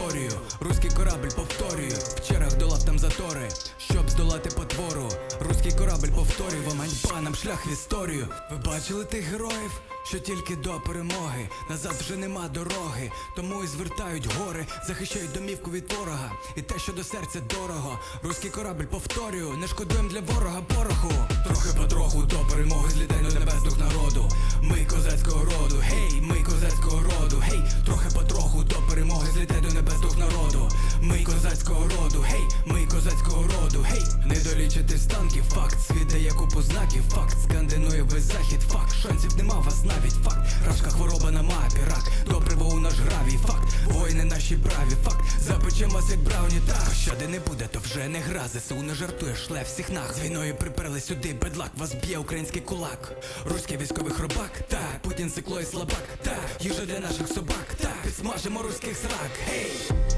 історію. Руський корабль повторюю, в черах долав там затори, щоб здолати потвору. Руський корабль повторюю, вам ганьба нам шлях в історію. Ви бачили тих героїв? Що тільки до перемоги, назад вже нема дороги, тому і звертають гори, захищають домівку від ворога, і те, що до серця дорого. Руський корабль повторюю, не шкодуєм для ворога пороху. Трохи потроху до перемоги злітай до небес дух народу. Ми козацького роду, гей, ми козацького роду, гей, трохи Ми козацького роду, гей, ми козацького роду, гей, не долічити станків, факт, світ дає купу знаків, факт, скандинує весь захід, факт, шансів нема вас навіть, факт, рашка хвороба на мапі, рак, добриво у наш гравій, факт, воїни наші праві, факт, запечем як брауні, так, пощади не буде, то вже не гра, ЗСУ не жартує, шле всіх нах, з війною приперли сюди, бедлак, вас б'є український кулак, руський військовий хробак, так, Путін сикло і слабак, так, їжа для наших собак, так, підсмажимо руських срак, гей!